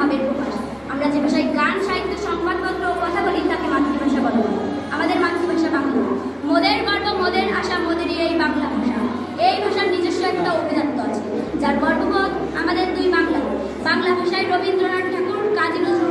ভাবের প্রকাশ। আমরা যে ভাষায় গান, সাহিত্য, সংবাদপত্র ও কথা বলি, তাকে মাতৃভাষা বলা আমাদের মাতৃভাষা বাংলা। মোদের গর্ব, মোদের আশা, মোদেরই এই বাংলা ভাষা। এই ভাষার নিজস্ব একটা অভিজাত্য আছে, যার গর্ববোধ আমাদের দুই বাংলা বাংলা ভাষায় রবীন্দ্রনাথ ঠাকুর, কাজী নজরুল